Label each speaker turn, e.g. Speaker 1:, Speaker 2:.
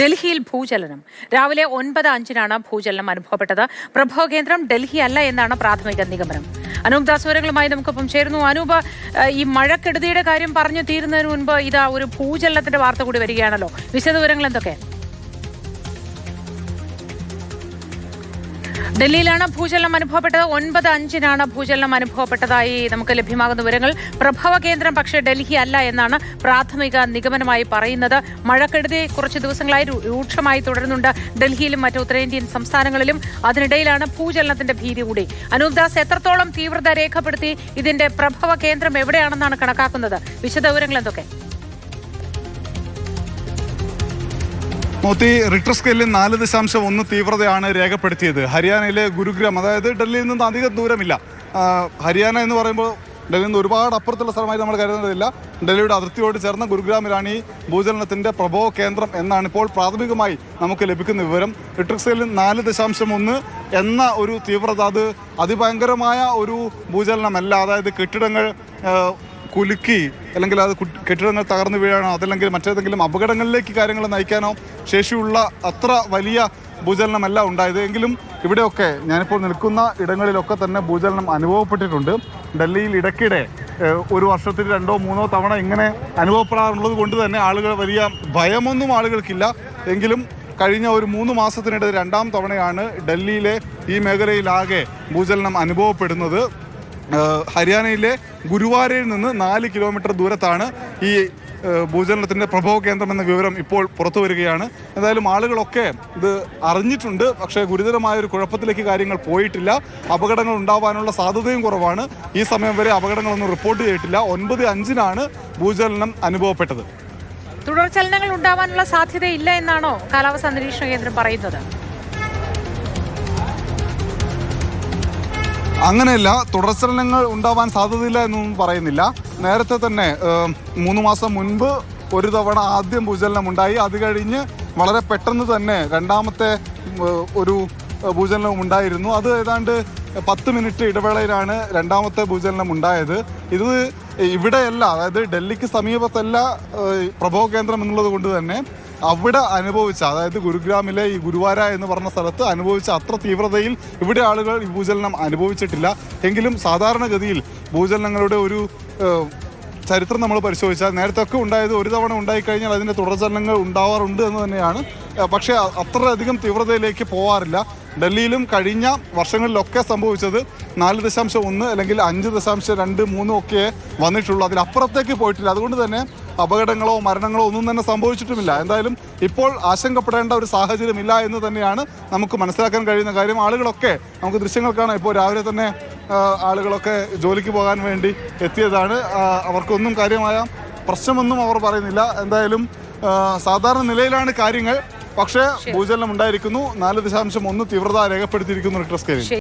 Speaker 1: ഡൽഹിയിൽ ഭൂചലനം. രാവിലെ ഒൻപത് അഞ്ചിനാണ് ഭൂചലനം അനുഭവപ്പെട്ടത്. പ്രഭവ കേന്ദ്രം ഡൽഹി അല്ല എന്നാണ് പ്രാഥമിക നിഗമനം. അനൂപ് ദാസ് വിവരങ്ങളുമായി നമുക്കൊപ്പം ചേരുന്നു. അനൂപ് ഈ മഴക്കെടുതിയുടെ കാര്യം പറഞ്ഞു തീരുന്നതിന് മുൻപ് ഇതാ ഒരു ഭൂചലനത്തിന്റെ വാർത്ത കൂടി വരികയാണല്ലോ. വിശദവിവരങ്ങൾ എന്തൊക്കെ? ഡൽഹിയിലാണ് ഭൂചലനം അനുഭവപ്പെട്ടത്. ഒൻപത് അഞ്ചിനാണ് ഭൂചലനം അനുഭവപ്പെട്ടതായി നമുക്ക് ലഭ്യമാകുന്ന വിവരങ്ങൾ. പ്രഭവ കേന്ദ്രം പക്ഷേ ഡൽഹി അല്ല എന്നാണ് പ്രാഥമിക നിഗമനമായി പറയുന്നത്. മഴക്കെടുതി കുറച്ച് ദിവസങ്ങളായി രൂക്ഷമായി തുടരുന്നുണ്ട്. ഡൽഹിയിലും മറ്റ് ഉത്തരേന്ത്യൻ സംസ്ഥാനങ്ങളിലും അതിനിടയിലാണ് ഭൂചലനത്തിന്റെ ഭീതി കൂടി. അനൂപ് ദാസ് എത്രത്തോളം തീവ്രത രേഖപ്പെടുത്തി ഇതിന്റെ പ്രഭവ കേന്ദ്രം എവിടെയാണെന്നാണ് കണക്കാക്കുന്നത്? വിശദവിവരങ്ങൾ എന്തൊക്കെ?
Speaker 2: മോത്തി റിക്ടർ സ്കെയിലിൽ നാല് ദശാംശം ഒന്ന് തീവ്രതയാണ് രേഖപ്പെടുത്തിയത്. ഹരിയാനയിലെ ഗുരുഗ്രാം അതായത് ഡൽഹിയിൽ നിന്ന് അധികം ദൂരമില്ല. ഹരിയാന എന്ന് പറയുമ്പോൾ ഡൽഹിയിൽ നിന്ന് ഒരുപാട് അപ്പുറത്തുള്ള സ്ഥലമായി നമ്മൾ കരുതുന്നതില്ല. ഡൽഹിയുടെ അതിർത്തിയോട് ചേർന്ന ഗുരുഗ്രാമിലാണ് ഈ ഭൂചലനത്തിന്റെ പ്രഭവ കേന്ദ്രം എന്നാണ് ഇപ്പോൾ പ്രാഥമികമായി നമുക്ക് ലഭിക്കുന്ന വിവരം. സ്കെയിലിൽ നാല് ദശാംശം ഒന്ന് എന്ന ഒരു തീവ്രത അത് അതിഭയങ്കരമായ ഒരു ഭൂചലനമല്ല. അതായത് കെട്ടിടങ്ങൾ കുലുക്കി അല്ലെങ്കിൽ അത് കെട്ടിടങ്ങൾ തകർന്നു വീഴാനോ അതല്ലെങ്കിൽ മറ്റേതെങ്കിലും അപകടങ്ങളിലേക്ക് കാര്യങ്ങൾ നയിക്കാനോ ശേഷിയുള്ള അത്ര വലിയ ഭൂചലനമല്ല ഉണ്ടായത്. എങ്കിലും ഇവിടെയൊക്കെ ഞാനിപ്പോൾ നിൽക്കുന്ന ഇടങ്ങളിലൊക്കെ തന്നെ ഭൂചലനം അനുഭവപ്പെട്ടിട്ടുണ്ട്. ഡൽഹിയിൽ ഇടയ്ക്കിടെ ഒരു വർഷത്തിൽ രണ്ടോ മൂന്നോ തവണ ഇങ്ങനെ അനുഭവപ്പെടാറുള്ളത് കൊണ്ട് തന്നെ ആളുകൾ വലിയ ഭയമൊന്നും ആളുകൾക്കില്ല. എങ്കിലും കഴിഞ്ഞ ഒരു മൂന്ന് മാസത്തിനിടെ രണ്ടാം തവണയാണ് ഡൽഹിയിലെ ഈ മേഖലയിലാകെ ഭൂചലനം അനുഭവപ്പെടുന്നത്. ഹരിയാനയിലെ ഗുരുവാരയിൽ നിന്ന് നാല് കിലോമീറ്റർ ദൂരത്താണ് ഈ ഭൂചലനത്തിന്റെ പ്രഭവ കേന്ദ്രം എന്ന വിവരം ഇപ്പോൾ പുറത്തു വരികയാണ്. എന്തായാലും ആളുകളൊക്കെ ഇത് അറിഞ്ഞിട്ടുണ്ട്. പക്ഷേ ഗുരുതരമായ ഒരു കുഴപ്പത്തിലേക്ക് കാര്യങ്ങൾ പോയിട്ടില്ല. അപകടങ്ങൾ ഉണ്ടാവാനുള്ള സാധ്യതയും കുറവാണ്. ഈ സമയം വരെ അപകടങ്ങളൊന്നും റിപ്പോർട്ട് ചെയ്തിട്ടില്ല. ഒൻപത് അഞ്ചിനാണ് ഭൂചലനം അനുഭവപ്പെട്ടത്.
Speaker 1: തുടർചലനങ്ങൾ ഉണ്ടാവാനുള്ള സാധ്യതയില്ല എന്നാണോ കാലാവസ്ഥാ നിരീക്ഷണ കേന്ദ്രം പറയുന്നത്?
Speaker 2: അങ്ങനെയല്ല തുടർച്ചലനങ്ങൾ ഉണ്ടാവാൻ സാധ്യതയില്ല എന്നൊന്നും പറയുന്നില്ല. നേരത്തെ തന്നെ മൂന്ന് മാസം മുൻപ് ഒരു തവണ ആദ്യം ഭൂചലനം ഉണ്ടായി. അത് കഴിഞ്ഞ് വളരെ പെട്ടെന്ന് തന്നെ രണ്ടാമത്തെ ഒരു ഭൂചലനം ഉണ്ടായിരുന്നു. അത് ഏതാണ്ട് പത്ത് മിനിറ്റ് ഇടവേളയിലാണ് രണ്ടാമത്തെ ഭൂചലനം ഉണ്ടായത്. ഇത് ഇവിടെയല്ല അതായത് ഡൽഹിക്ക് സമീപത്തല്ല പ്രഭവ കേന്ദ്രം എന്നുള്ളത് കൊണ്ട് തന്നെ അവിടെ അനുഭവിച്ച അതായത് ഗുരുഗ്രാമിലെ ഈ ഗുരുവാര എന്ന് പറഞ്ഞ സ്ഥലത്ത് അനുഭവിച്ച അത്ര തീവ്രതയിൽ ഇവിടെ ആളുകൾ ഈ ഭൂചലനം അനുഭവിച്ചിട്ടില്ല. എങ്കിലും സാധാരണഗതിയിൽ ഭൂചലനങ്ങളുടെ ഒരു ചരിത്രം നമ്മൾ പരിശോധിച്ചാൽ നേരത്തെ ഒക്കെ ഉണ്ടായത് ഒരു തവണ ഉണ്ടായിക്കഴിഞ്ഞാൽ അതിന്റെ തുടർചലനങ്ങൾ ഉണ്ടാവാറുണ്ട് എന്ന് തന്നെയാണ്. പക്ഷേ അത്രയധികം തീവ്രതയിലേക്ക് പോവാറില്ല. ഡൽഹിയിലും കഴിഞ്ഞ വർഷങ്ങളിലൊക്കെ സംഭവിച്ചത് നാല് ദശാംശം ഒന്ന് അല്ലെങ്കിൽ അഞ്ച് ദശാംശം രണ്ട് മൂന്നും ഒക്കെ വന്നിട്ടുള്ളൂ. അതിലപ്പുറത്തേക്ക് പോയിട്ടില്ല. അതുകൊണ്ട് തന്നെ അപകടങ്ങളോ മരണങ്ങളോ ഒന്നും തന്നെ സംഭവിച്ചിട്ടുമില്ല. എന്തായാലും ഇപ്പോൾ ആശങ്കപ്പെടേണ്ട ഒരു സാഹചര്യമില്ല എന്ന് തന്നെയാണ് നമുക്ക് മനസ്സിലാക്കാൻ കഴിയുന്ന കാര്യം. ആളുകളൊക്കെ നമുക്ക് ദൃശ്യങ്ങൾ കാണാം. ഇപ്പോൾ രാവിലെ തന്നെ ആളുകളൊക്കെ ജോലിക്ക് പോകാൻ വേണ്ടി എത്തിയതാണ്. അവർക്കൊന്നും കാര്യമായ പ്രശ്നമൊന്നും അവർ പറയുന്നില്ല. എന്തായാലും സാധാരണ നിലയിലാണ് കാര്യങ്ങൾ. പക്ഷേ ഭൂചലനം ഉണ്ടായിരിക്കുന്നു. നാല് ദശാംശം ഒന്ന് തീവ്രത രേഖപ്പെടുത്തിയിരിക്കുന്നു റിക്ടർ സ്കെയിലിൽ